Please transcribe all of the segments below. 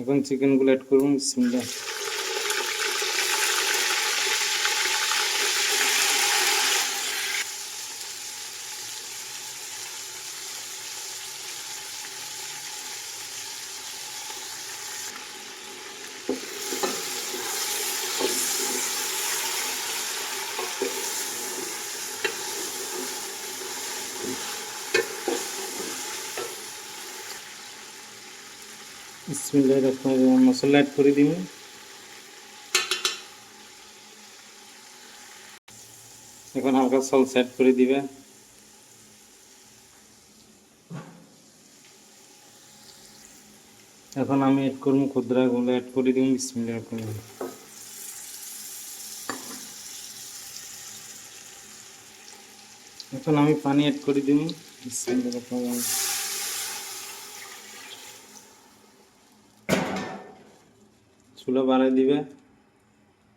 এখন চিকেনগুলো অ্যাড করুন বিসমিল্লাহ। বিসমিল্লাহ রহমান রহিম মশলা অ্যাড করে দিন এখন হালকা সলস অ্যাড করে দিবে এখন আমি অ্যাড করব খুদ্রাগুলো অ্যাড করে দিন বিসমিল্লাহ এখন আমি পানি অ্যাড করে দিব বিসমিল্লাহ চুলা বাড়াই দিবে।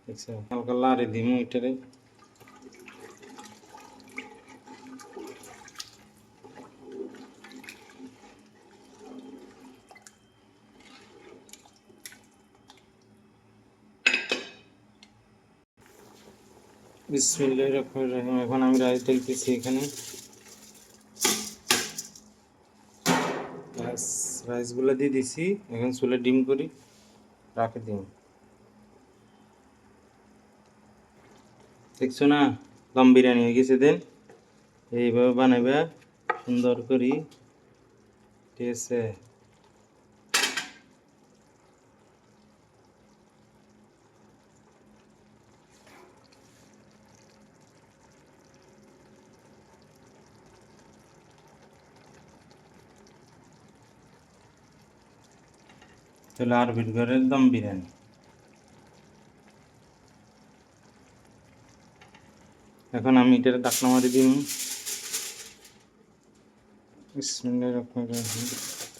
দেখছ হালকা লাড়ে দিমু এটারে বিসমিল্লাহ রহমান রহিম। এখন আমি রাইস ঢেলতেছি এখানে। রাইসগুলো দিয়ে দিছি। এখন চুলে ডিম করি। রাখে দিন দেখছ না? দম বিরিয়ানি হয়ে গেছে দেন। এইভাবে বানাবে সুন্দর করি। ঠিক আছে। আর বিট ঘরের দম বিরিয়ানি এখন আমি এটার ডাকনা মারি দিই। বিসমিল্লাহির রহমানির রহিম